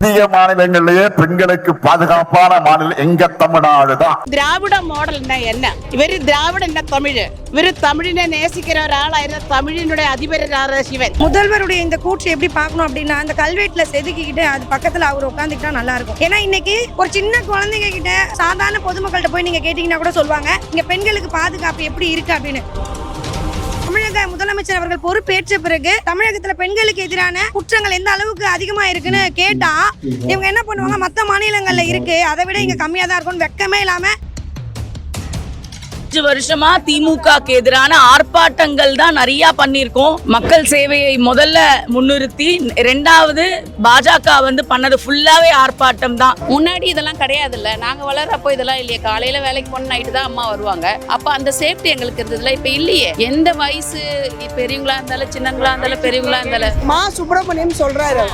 இந்திய மாநிலங்களிலேயே பெண்களுக்கு பாதுகாப்பான மாநிலம் எங்க தமிழ்நாடு தான் திராவிட மாடல்னா என்ன? இவரு திராவிடன்னா தமிழ்? இவரு தமிழினை நேசிக்கிற ஒரு ஆளாயிருந்த தமிழினுடைய அதிபரான சிவன். முதல்வருடைய இந்த கூற்று எப்படி பார்க்கணும் அப்படின்னா அந்த கல்வெட்டுல செதுக்கிக்கிட்டு அது பக்கத்துல அவர் உட்காந்துக்கிட்டா நல்லா இருக்கும். ஏன்னா இன்னைக்கு ஒரு சின்ன குழந்தைங்க கிட்ட சாதாரண பொதுமக்கள்கிட்ட போய் நீங்க கேட்டீங்கன்னா கூட சொல்லுவாங்க இங்க பெண்களுக்கு பாதுகாப்பு எப்படி இருக்கு? அப்படின்னு. தமிழக முதலமைச்சர் அவர்கள் பொறுப்பேற்ற பிறகு தமிழகத்துல பெண்களுக்கு எதிரான குற்றங்கள் எந்த அளவுக்கு அதிகமா இருக்குன்னு கேட்டா இவங்க என்ன பண்ணுவாங்க? மத்த மாநிலங்கள்ல இருக்கு. அதை விட இங்க கம்மியா தான் இருக்கும்னு வெக்கமே இல்லாம அஞ்சு வருஷமா திமுகக்கு எதிரான ஆர்ப்பாட்டங்கள் தான் நிறைய பண்ணியிருக்கோம். மக்கள் சேவையை முதல்ல முன்னிறுத்தி ரெண்டாவது பாஜக வந்து பண்ணது ஃபுல்லாவே ஆர்ப்பாட்டம் தான். முன்னாடி இதெல்லாம் கிடையாதுல்ல. நாங்க வளர்றப்போ இதெல்லாம் இல்லையே. காலையில வேலைக்கு போன நைட்டு தான் அம்மா வருவாங்க. அப்ப அந்த சேஃப்டி எங்களுக்கு இருந்ததுல இப்ப இல்லையே. எந்த வயசு பெரியவங்களா இருந்தாலும் சின்னங்களா இருந்தாலும் பெரியவங்களா இருந்தாலும். மா சுப்பிரமணியம் சொல்றாரு.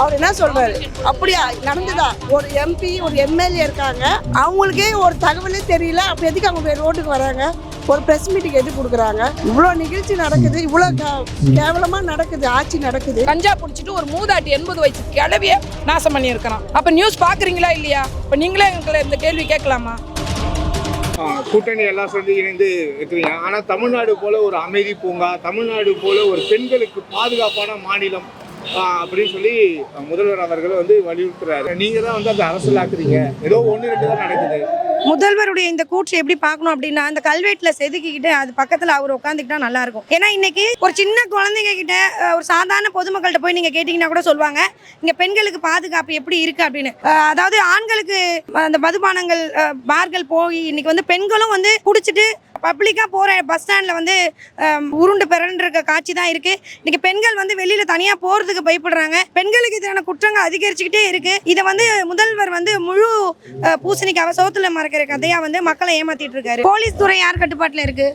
அவர் என்ன சொல்றாரு? அப்படியா நடந்துதா? ஒரு எம்பி ஒரு எம்எல்ஏ இருக்காங்க. அவங்களுக்கே ஒரு தகவலே தெரியல. அப்ப எதுக்கு அவங்க போய் ரோட்டுக்கு வராங்க? ஒரு பிரஸ் மீட்டிங் எது கொடுக்குறாங்க? இவ்வளோ நிகழ்ச்சி நடக்குது இவ்வளோ கேவலமா நடக்குது ஆட்சி நடக்குது. கஞ்சா குடிச்சிட்டு ஒரு மூதாட்டி எண்பது வயசு கிளவிய நாசம் பண்ணியிருக்கிறான். அப்ப நியூஸ் பாக்குறீங்களா இல்லையா? இப்ப நீங்களே எங்களை இந்த கேள்வி கேட்கலாமா? கூட்டணி எல்லாம் சேர்ந்து இணைந்து இருக்கிறீங்க. ஆனால் தமிழ்நாடு போல ஒரு அமைதி பூங்கா தமிழ்நாடு போல ஒரு பெண்களுக்கு பாதுகாப்பான மாநிலம் அப்படின்னு சொல்லி முதல்வர் அவர்கள் வந்து வலியுறுத்துறாரு. நீங்க தான் வந்து அந்த அரசியல் ஆக்குறீங்க ஏதோ ஒன்று ரெண்டு தான் நடக்குது. முதல்வருடைய இந்த கூற்று எப்படி பார்க்கணும் அப்படின்னா அந்த கல்வெட்டுல செதுக்கிக்கிட்டு அது பக்கத்துல அவர் உட்காந்துக்கிட்டா நல்லா இருக்கும். ஏன்னா இன்னைக்கு ஒரு சின்ன குழந்தைங்க கிட்ட ஒரு சாதாரண பொதுமக்கள்கிட்ட போய் நீங்க கேட்டீங்கன்னா கூட சொல்லுவாங்க இங்க பெண்களுக்கு பாதுகாப்பு எப்படி இருக்கு அப்படின்னு. அதாவது ஆண்களுக்கு அந்த மதுபானங்கள் அஹ், பார்கள் போய் இன்னைக்கு வந்து பெண்களும் வந்து குடிச்சிட்டு பப்ளிக்காக போகிற பஸ் ஸ்டாண்டில் வந்து உருண்டு பிறன்ற காட்சி தான் இருக்கு. இன்னைக்கு பெண்கள் வந்து வெளியில தனியாக போகிறதுக்கு பயப்படுறாங்க. பெண்களுக்கு எதிரான குற்றங்கள் அதிகரிச்சுக்கிட்டே இருக்கு. இதை வந்து முதல்வர் வந்து முழு அஹ், பூசணிக்காவை சோத்துல மறக்கிற கதையா வந்து மக்களை ஏமாத்திட்டு இருக்காரு. போலீஸ் துறை யார் கட்டுப்பாட்டுல இருக்கு?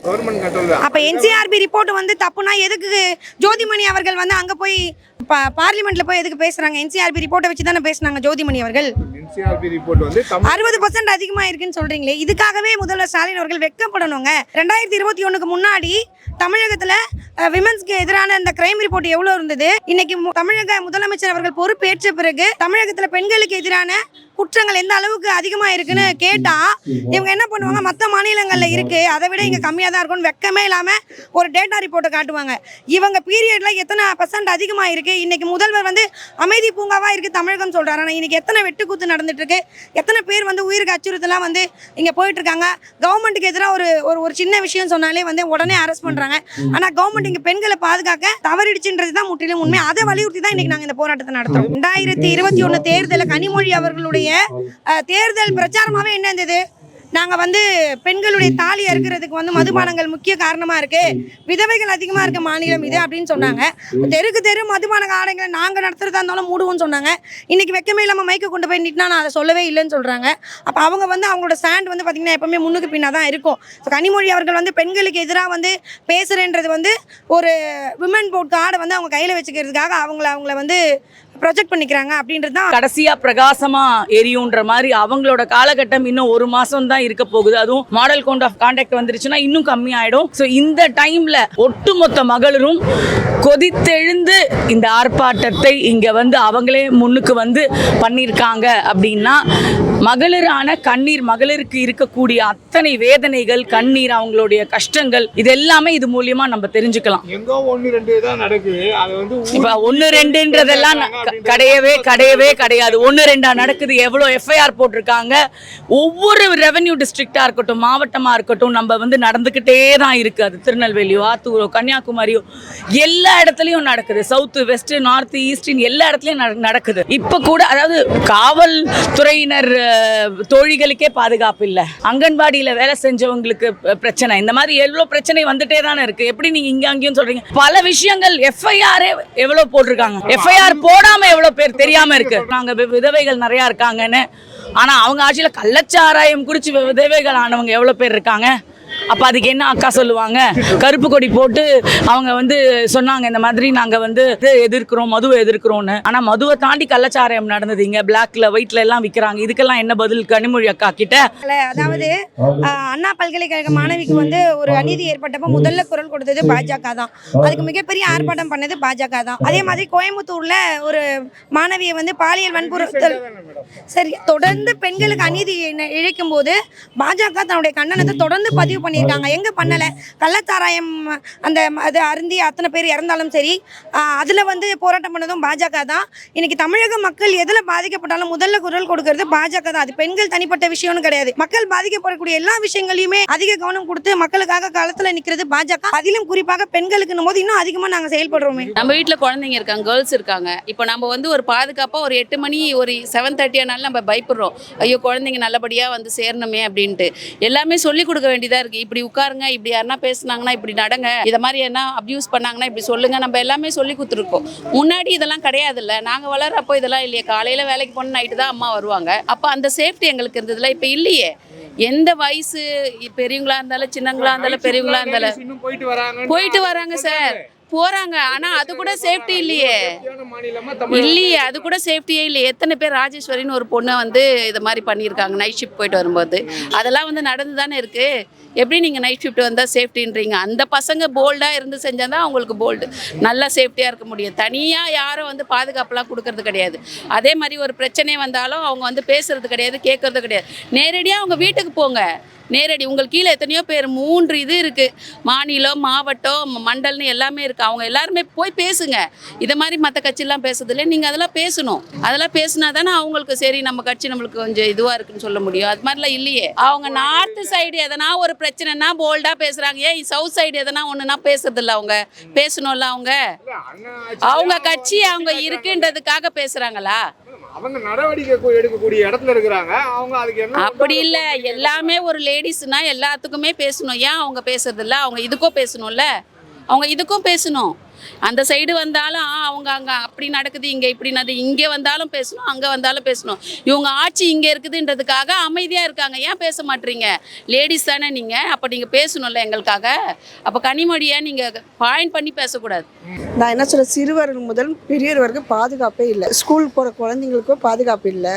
தான் அப்ப என்சிஆர்பி ரிப்போர்ட் வந்து தப்புனா எதுக்கு ஜோதிமணி அவர்கள் வந்து அங்க போய் பா- பார்லிமெண்ட்ல போய் எதுக்கு பேசுறாங்க? என்சிஆர்பி ரிப்போர்ட்டை வச்சு தானே பேசுனாங்க ஜோதிமணி அவர்கள். என்சிஆர்பி ரிப்போர்ட் வந்து அறுபது பர்சன்ட் அதிகமா இருக்குன்னு சொல்றீங்களே இதுக்காகவே முதல்வர் ஸ்டாலின் அவர்கள் வெட்கப்படணுங்க ரெண்டாயிரத்தி இருபத்தி ஒண்ணுக்கு முன்னாடி தமிழகத்துல விமன்ஸ்க்கு எதிரான அந்த கிரைம் ரிப்போர்ட் எவ்வளவு இருந்தது? இன்னைக்கு தமிழக முதலமைச்சர் அவர்கள் பொறுப்பேற்ற பிறகு தமிழகத்துல பெண்களுக்கு எதிரான குற்றங்கள் எந்த அளவுக்கு அதிகமா இருக்குன்னு கேட்டா இவங்க என்ன பண்ணுவாங்க? மத்த மாநிலங்கள்ல இருக்கு. அதை விட இங்க கம்மியா தான் இருக்கும்னு வெக்கமே இல்லாம ஒரு டேட்டா ரிப்போர்ட்டை காட்டுவாங்க. இவங்க பீரியட்ல எத்தனை பர்சன்ட் அதிகமா இருக்கு? இன்னைக்கு முதல்வர் வந்து அமைதி பூங்காவா இருக்கு தமிழகம் சொல்றாரு. ஆனா இன்னைக்கு எத்தனை வெட்டுக்குத்து நடந்துட்டு இருக்கு எத்தனை பேர் வந்து உயிருக்கு அச்சுறுத்தலாம் வந்து இங்க போயிட்டு இருக்காங்க கவர்மெண்ட்டுக்கு எதிராக ஒரு ஒரு ஒரு சின்ன விஷயம் சொன்னாலே வந்து உடனே அரெஸ்ட் பண்றாங்க. ஆனா கவர்மெண்ட் இங்க பெண்களை பாதுகாக்க தவறிடுச்சுன்றது தான் முற்றிலும் உண்மை. அதை வலியுறுத்தி தான் இன்னைக்கு நாங்க இந்த போராட்டத்தை நடத்துறோம். ரெண்டாயிரத்தி இருபத்தி ஒண்ணு தேர்தல கனிமொழி அவர்களுடைய அஹ், தேர்தல் பிரச்சாரமாகவே என்ன இருந்தது? நாங்கள் வந்து பெண்களுடைய தாலி அறுக்கிறதுக்கு வந்து மதுபானங்கள் முக்கிய காரணமாக இருக்குது விதவைகள் அதிகமாக இருக்க மாநிலம் இது அப்படின்னு சொன்னாங்க. தெருக்கு தெரு மதுபான ஆடைகளை நாங்கள் நடத்துகிறதா இருந்தாலும் மூடுவோம்னு சொன்னாங்க. இன்றைக்கி வைக்கமே இல்லாமல் மைக்கை கொண்டு போய் நிட்டுனா நான் அதை சொல்லவே இல்லைன்னு சொல்கிறாங்க அப்போ அவங்க வந்து அவங்களோட ஸ்டாண்ட் வந்து பார்த்திங்கன்னா எப்பவுமே முன்னுக்கு பின்னாக தான் இருக்கும் கனிமொழி அவர்கள் வந்து பெண்களுக்கு எதிராக வந்து பேசுகிறேன்றது வந்து ஒரு விமன் போர்ட் கார்டை வந்து அவங்க கையில் வச்சுக்கிறதுக்காக அவங்கள அவங்கள வந்து ப்ரொஜெக்ட் பண்ணிக்கிறாங்க அப்படின்றது தான் கடைசியா பிரகாசமா எரியுன்ற மாதிரி அவங்களோட காலகட்டம் இன்னும் ஒரு மாசம் தான் இருக்க போகுது. அதுவும் மாடல் கோட் ஆஃப் கான்டாக்ட் வந்துருச்சுன்னா இன்னும் கம்மி ஆயிடும். ஸோ இந்த டைம்ல ஒட்டுமொத்த மகளிரும் கொதித்தெழுந்து இந்த ஆர்ப்பாட்டத்தை இங்க வந்து அவங்களே முன்னுக்கு வந்து பண்ணியிருக்காங்க அப்படின்னா மகளிரான கண்ணீர் மகளிருக்கு இருக்கக்கூடிய அத்தனை வேதனைகள் கண்ணீர் அவங்களுடைய கஷ்டங்கள் இது எல்லாமே இது மூலியமா நம்ம தெரிஞ்சுக்கலாம். எங்கோ ஒன்று ரெண்டு தான் நடக்குது. அது வந்து இப்ப ஒன்னு ரெண்டுன்றதெல்லாம் கிடையவே கிடையவே கிடையாது. ஒன்னு ரெண்டா நடக்குது. எவ்வளவு எஃப்ஐஆர் போட்டிருக்காங்க. ஒவ்வொரு ரெவென்யூ டிஸ்ட்ரிக்டா இருக்கட்டும் மாவட்டமா இருக்கட்டும் நம்ம வந்து நடந்துகிட்டே தான் இருக்கு. அது திருநெல்வேலியோ ஆத்தூரோ கன்னியாகுமரியோ எல்லா இடத்துலயும் நடக்குது. சவுத் வெஸ்ட் நார்த் ஈஸ்டின் எல்லா இடத்துலயும் நட- நடக்குது. இப்ப கூட அதாவது காவல்துறையினர் தோழிகளுக்கே பாதுகாப்பு இல்ல. அங்கன்வாடியில வேலை செஞ்சவங்களுக்கு பிரச்சனை. இந்த மாதிரி எவ்வளவு பிரச்சனை வந்துட்டே தானே இருக்கு. எப்படி நீங்க இங்க அங்கேயும் சொல்றீங்க? பல விஷயங்கள் எஃப்ஐஆர் எவ்வளவு போட்டிருக்காங்க. எஃப்ஐஆர் போடாம எவ்வளவு பேர் தெரியாம இருக்கு. நாங்க விதவைகள் நிறைய இருக்காங்கன்னு. ஆனா அவங்க ஆட்சியில கள்ளச்சாராயம் குடிச்சு விதவைகள் ஆனவங்க எவ்வளவு பேர் இருக்காங்க? அப்ப அதுக்கு என்ன அக்கா சொல்லுவாங்க? கருப்பு கொடி போட்டு அவங்க வந்து சொன்னாங்க இந்த மாதிரி நாங்க வந்து எதிர்க்கிறோம் மதுவை எதிர்க்கிறோம்னு. ஆனா மதுவை தாண்டி கள்ளச்சாராயம் நடந்தது இங்க பிளாக்ல ஒயிட்ல எல்லாம் விக்கிறாங்க. இதுக்கெல்லாம் என்ன பதில் கனிமொழி அக்கா கிட்ட? அதாவது அண்ணா பல்கலைக்கழக மாணவிக்கு வந்து ஒரு அநீதி ஏற்பட்டப்ப முதல்ல குரல் கொடுத்தது பாஜக தான். அதுக்கு மிகப்பெரிய ஆர்ப்பாட்டம் பண்ணது பாஜக தான். அதே மாதிரி கோயம்புத்தூர்ல ஒரு மாணவியை வந்து பாலியல் வன்புறுத்தல் சரி தொடர்ந்து பெண்களுக்கு அநீதி இழைக்கும் போது பாஜக தன்னுடைய கண்டனத்தை தொடர்ந்து பதிவு பண்ணியிருக்காங்க எங்க பண்ணல? கள்ளச்சாராயம் அந்த அது அருந்தி அத்தனை பேர் இறந்தாலும் சரி அதுல வந்து போராட்டம் பண்ணதும் பாஜக தான். இன்னைக்கு தமிழக மக்கள் எதுல பாதிக்கப்பட்டாலும் முதல்ல குரல் கொடுக்கறது பாஜக தான். அது பெண்கள் தனிப்பட்ட விஷயம்னு கிடையாது. மக்கள் பாதிக்கப்படக்கூடிய எல்லா விஷயங்களையுமே அதிக கவனம் கொடுத்து மக்களுக்காக களத்துல நிக்கிறது பாஜக. அதிலும் குறிப்பாக பெண்களுக்குன்னும் போது இன்னும் அதிகமா நாங்க செயல்படுறோமே. நம்ம வீட்டில் குழந்தைங்க இருக்காங்க கேர்ள்ஸ் இருக்காங்க. இப்போ நம்ம வந்து ஒரு பாதுகாப்பாக ஒரு எட்டு மணி ஒரு செவன் தேர்ட்டி ஆனாலும் நம்ம பயப்படுறோம். ஐயோ குழந்தைங்க நல்லபடியாக வந்து சேரணுமே அப்படின்ட்டு. எல்லாமே சொல்லி கொடுக்க வேண்டியதாக இருக்குது இப்படி உட்காருங்க இப்படி யாருன்னா பேசுனாங்கன்னா இப்படி நடங்க. இதை மாதிரி என்ன அப்யூஸ் பண்ணாங்கன்னா இப்படி சொல்லுங்க. நம்ம எல்லாமே சொல்லி கொடுத்துருக்கோம். முன்னாடி இதெல்லாம் கிடையாதுல்ல. நாங்கள் வளர்றப்போ இதெல்லாம் இல்லையே. காலையில் வேலைக்கு போன நைட்டு தான் அம்மா வருவாங்க. அப்போ அந்த சேஃப்டி எங்களுக்கு இருந்ததுல. இப்போ இல்லையே. எந்த வயசு பெரியவங்களா இருந்தாலும் சின்னங்களா இருந்தாலும் பெரியவங்களா இருந்தாலும். போயிட்டு வராங்க சார் போறாங்க. ஆனா அது கூட சேஃப்டி இல்லையே. இல்லையே அது கூட சேஃப்டியே இல்லையே. எத்தனை பேர் ராஜேஸ்வரின்னு ஒரு பொண்ணை வந்து இது மாதிரி பண்ணியிருக்காங்க நைட் ஷிஃப்ட் போயிட்டு வரும்போது. அதெல்லாம் வந்து நடந்து தானே இருக்கு? எப்படி நீங்கள் நைட் ஷிஃப்ட் வந்தால் சேஃப்டின்றீங்க அந்த பசங்க போல்டாக இருந்து செஞ்சால் தான் அவங்களுக்கு போல்டு நல்லா சேஃப்டியாக இருக்க முடியும். தனியாக யாரும் வந்து பாதுகாப்புலாம் கொடுக்கறது கிடையாது. அதே மாதிரி ஒரு பிரச்சனை வந்தாலும் அவங்க வந்து பேசுறது கிடையாது கேட்கறது கிடையாது. நேரடியாக அவங்க வீட்டுக்கு போங்க. நேரடி உங்களுக்கு கீழே எத்தனையோ பேர் மூன்று இது இருக்குது மாநிலம் மாவட்டம் மண்டல்னு எல்லாமே இருக்குது அவங்க எல்லாருமே போய் பேசுங்க. இதை மாதிரி மற்ற கட்சியெல்லாம் பேசுறதில்ல. நீங்கள் அதெல்லாம் பேசணும். அதெல்லாம் பேசினா தானே அவங்களுக்கு சரி நம்ம கட்சி நம்மளுக்கு கொஞ்சம் இதுவாக இருக்குன்னு சொல்ல முடியும். அது மாதிரிலாம் இல்லையே. அவங்க நார்த்து சைடு எதனா ஒரு பிரச்சனைனா போல்டாக பேசுகிறாங்க ஏன் சவுத் சைடு எதனா ஒன்றுனா பேசுறதில்ல அவங்க. பேசணும்ல அவங்க. அவங்க கட்சி அவங்க இருக்குன்றதுக்காக பேசுகிறாங்களா அவங்க நடவடிக்கை எடுக்கக்கூடிய இடத்துல இருக்கிறாங்க. அவங்க அதுக்கு என்ன அப்படி இல்லை. எல்லாமே ஒரு லேடிஸ்னா எல்லாத்துக்குமே பேசணும். ஏன் அவங்க பேசுறதில்ல? அவங்க இதுக்கும் பேசணும்ல? அவங்க இதுக்கும் பேசணும். அந்த சைடு வந்தாலும் அவங்க அங்கே அப்படி நடக்குது இங்கே இப்படி நடக்குது இங்கே வந்தாலும் பேசணும் அங்கே வந்தாலும் பேசணும். இவங்க ஆட்சி இங்கே இருக்குதுன்றதுக்காக அமைதியாக இருக்காங்க. ஏன் பேச மாட்டீங்க? லேடிஸ் தானே நீங்கள் அப்போ நீங்கள் பேசணும்ல எங்களுக்காக. அப்போ கனிமொழியை நீங்கள் பாயிண்ட் பண்ணி பேசக்கூடாது. நான் என்ன சொல்கிறேன் சிறுவர்கள் முதல் பெரியவர் வரைக்கும் பாதுகாப்பே இல்லை. ஸ்கூல் போகிற குழந்தைங்களுக்கும் பாதுகாப்பு இல்லை.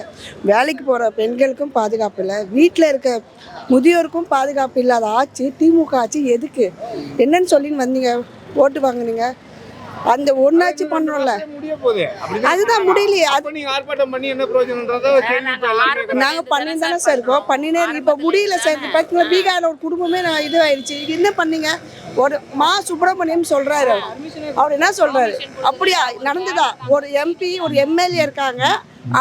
வேலைக்கு போகிற பெண்களுக்கும் பாதுகாப்பு இல்லை. வீட்டில் இருக்க முதியோருக்கும் பாதுகாப்பு இல்லாத ஆட்சி திமுக ஆட்சி எதுக்கு? என்னன்னு சொல்லின்னு வந்தீங்க. ஓட்டு வாங்குனீங்க. அந்த ஒன்னாச்சு பண்ணோம்ல முடிய போகுது அப்படிதான் அதுதான் முடியலையே. அது நீங்க ஆர்ப்பாட்டம் பண்ணி என்ன பிரயோஜனம்ன்றத ஒரு கேள்வி இப்ப எல்லாரும் கேக்குறாங்க. நாங்கள் பண்ணி தானே சார் இருக்கோம். பண்ணினே இருக்கு. இப்போ முடியல சார். பார்த்தீங்களா பீகாரில் ஒரு குடும்பமே நான் இதுவாயிருச்சு. இது என்ன பண்ணீங்க? ஒரு மா சுப்பிரமணியம் சொல்கிறாரு அவர். என்ன சொல்கிறாரு அப்படியா? நடந்துதா? ஒரு எம்பி ஒரு எம்எல்ஏ இருக்காங்க.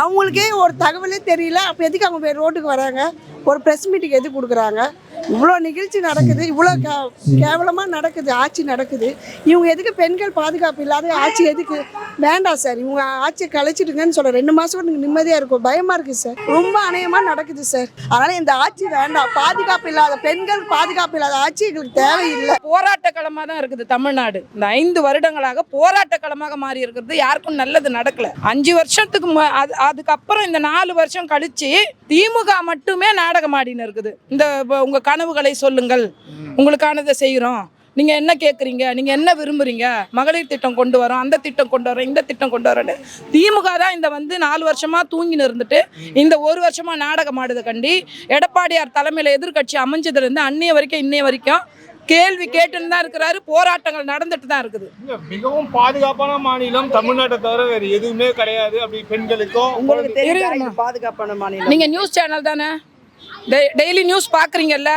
அவங்களுக்கே ஒரு தகவலே தெரியல. அப்போ எதுக்கு அவங்க போய் ரோட்டுக்கு வராங்க? ஒரு ப்ரெஸ் மீட்டிங் எது கொடுக்குறாங்க? இவ்வளோ நிகழ்ச்சி நடக்குது இவ்வளோ கே கேவலமாக நடக்குது ஆட்சி நடக்குது. இவங்க எதுக்கு பெண்கள் பாதுகாப்பு இல்லாத ஆட்சி எதுக்கு? வேண்டாம் சார் இவங்க ஆட்சியை கழிச்சிடுங்கன்னு சொல்ல ரெண்டு மாதம் கூட நிம்மதியாக இருக்கும். பயமாக இருக்குது சார். ரொம்ப அநேகமாக நடக்குது சார். அதனால் இந்த ஆட்சி வேண்டாம். பாதுகாப்பு இல்லாத பெண்கள் பாதுகாப்பு இல்லாத ஆட்சி எங்களுக்கு தேவையில்லை. போராட்ட களமாக தான் இருக்குது தமிழ்நாடு. இந்த ஐந்து வருடங்களாக போராட்ட களமாக மாறி இருக்கிறது. யாருக்கும் நல்லது நடக்கல. அஞ்சு வருஷத்துக்கு மு- அது அதுக்கப்புறம் இந்த நாலு வருஷம் கழிச்சு திமுக மட்டுமே நாடகம் ஆடின்னு இருக்குது. இந்த வ- உங்க கனவுகளை சொல்லுங்கள். உங்களுக்கானதை செய்கிறோம். நீங்க என்ன கேட்குறீங்க நீங்க என்ன விரும்புறீங்க? மகளிர் திட்டம் கொண்டு வரோம். அந்த திட்டம் கொண்டு வரோம். இந்த திட்டம் கொண்டு வரோன்னு திமுக தான் இந்த வந்து நாலு வருஷமா தூங்கின்னு இருந்துட்டு இந்த ஒரு வருஷமா நாடகம் ஆடுதை கண்டி. எடப்பாடியார் தலைமையில் எதிர்க்கட்சி அமைஞ்சதுல இருந்து அன்னைய வரைக்கும் இன்னைய வரைக்கும் கேள்வி கேட்டுன்னு தான் இருக்கிறாரு. போராட்டங்கள் நடந்துட்டு தான் இருக்குது. இல்ல, மிகவும் பாதுகாப்பான மாநிலம் தமிழ்நாட்டை தவிர வேற எதுவுமே கிடையாது. அப்படி பெண்களுக்கும் உங்களுக்கு பாதுகாப்பான மாநிலம்? நீங்க நியூஸ் சேனல் தானே? டெய்- டெய்லி நியூஸ் பார்க்குறீங்கல்ல?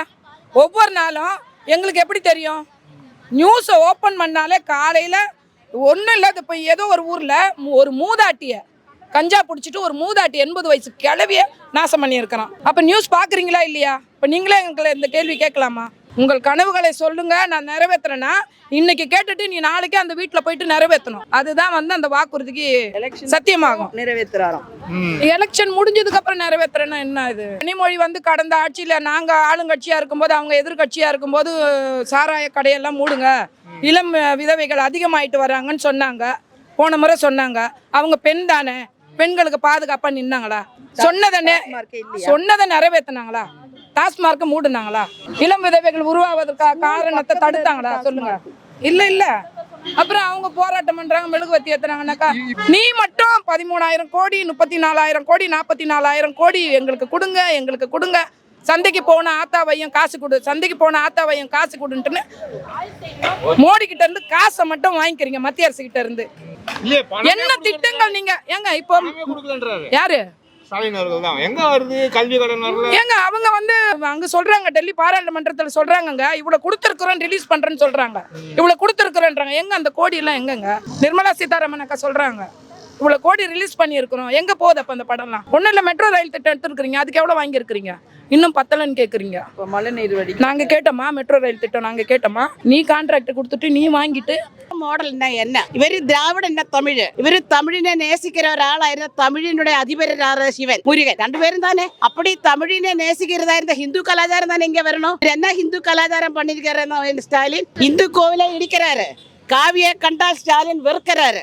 ஒவ்வொரு நாளும் எங்களுக்கு எப்படி தெரியும்? நியூஸை ஓப்பன் பண்ணாலே காலையில் ஒன்றும் இல்லை இப்போ ஏதோ ஒரு ஊரில் ஒரு மூதாட்டியை கஞ்சா பிடிச்சிட்டு ஒரு மூதாட்டி எண்பது வயசு கிளவிய நாசம் பண்ணியிருக்கிறான். அப்போ நியூஸ் பார்க்குறீங்களா இல்லையா? இப்போ நீங்களே எங்களை இந்த கேள்வி கேட்கலாமா? உங்கள் கனவுகளை சொல்லுங்க நான் நிறைவேற்றுறேன்னா இன்னைக்கு கேட்டுட்டு நீ நாளைக்கே அந்த வீட்டில் போயிட்டு நிறைவேற்றணும் அதுதான் வந்து அந்த வாக்குறுதிக்கு சத்தியமாகும். நிறைவேற்றுறாராம் எலெக்ஷன் முடிஞ்சதுக்கு அப்புறம் நிறைவேற்றுறேன்னா என்ன இது? கனிமொழி வந்து கடந்த ஆட்சியில நாங்க ஆளுங்கட்சியா இருக்கும்போது அவங்க எதிர்கட்சியா இருக்கும்போது சாராய கடையெல்லாம் மூடுங்க. இளம் விதவைகள் அதிகமாயிட்டு வராங்கன்னு சொன்னாங்க. போன முறை சொன்னாங்க. அவங்க பெண் தானே. பெண்களுக்கு பாதுகாப்பா நின்னாங்களா? சொன்னதை சொன்னதை நிறைவேத்துனாங்களா? டாஸ்மார்க்கை மூடுனாங்களா? இளம் விதவைகள் உருவாவதற்காக காரணத்தை தடுத்தாங்களா? சொல்லுங்க. இல்ல இல்ல. அப்புறம் அவங்க போராட்டம் பண்றாங்க மெழுகுவத்தி ஏத்துறாங்கன்னாக்கா நீ மட்டும் பதிமூணாயிரம் கோடி முப்பத்தி நாலாயிரம் கோடி நாற்பத்தி நாலாயிரம் கோடி எங்களுக்கு கொடுங்க எங்களுக்கு கொடுங்க. சந்தைக்கு போன ஆத்தாவையும் காசு கொடு சந்தைக்கு போன ஆத்தாவையும் காசு கொடுன்ட்டுன்னு மோடி கிட்ட இருந்து காசை மட்டும் வாங்கிக்கிறீங்க மத்திய அரசு கிட்ட இருந்து. என்ன திட்டங்கள் நீங்க? ஏங்க இப்போ யாரு? ஸ்டாலின் அவர்கள் தான். எங்க வருது? கல்வி கடன் வரல. ஏங்க அவங்க வந்து அங்க சொல்றாங்க டெல்லி பாராளுமன்றத்துல சொல்றாங்கங்க. இவ்வளவு கொடுத்துருக்குறோம் ரிலீஸ் பண்றேன்னு சொல்றாங்க. இவ்வளவு கொடுத்துருக்குறோன்றாங்க. எங்க அந்த கோடி எல்லாம் எங்கங்க? நிர்மலா சீதாராமன் அக்கா சொல்றாங்க. இவ்வளவு கோடி ரிலீஸ் பண்ணியிருக்கிறோம் எங்க போகுது அப்ப அந்த படம்லாம் ஒண்ணும் இல்ல மெட்ரோ ரயில் திட்டம் எடுத்துருக்கீங்க அதுக்கு எவ்வளவு வாங்கியிருக்கிறீங்க இன்னும் பத்தலன்னு கேக்குறீங்க மழைநீர் வடி நாங்க கேட்டோமா மெட்ரோ ரயில் திட்டம் நாங்க கேட்டோமா நீ கான்ட்ராக்ட் கொடுத்துட்டு நீ வாங்கிட்டு മോഡൽ என்ன ഇവര് ദ്രാവിഡ എന്ന തമിഴ് ഇവര് തമിഴിനെ നേസിക്കുന്ന ഒരാളായിരുന്ന തമിഴിനുടെ அதிபரான சிவன் முருகன் ரெண்டு பேரும் தானே அப்படி தமிழினை நேசிக்கிறதா இருந்த ஹிந்து கலாச்சாரம் தானே இங்க வரணும் இவர் என்ன ஹிந்து கலாச்சாரம் பண்ணிருக்காரு ஸ்டாலின் இந்து கோவிலை இடிக்கிறாரு காவியை கண்டால் ஸ்டாலின் வெறுக்கிறாரு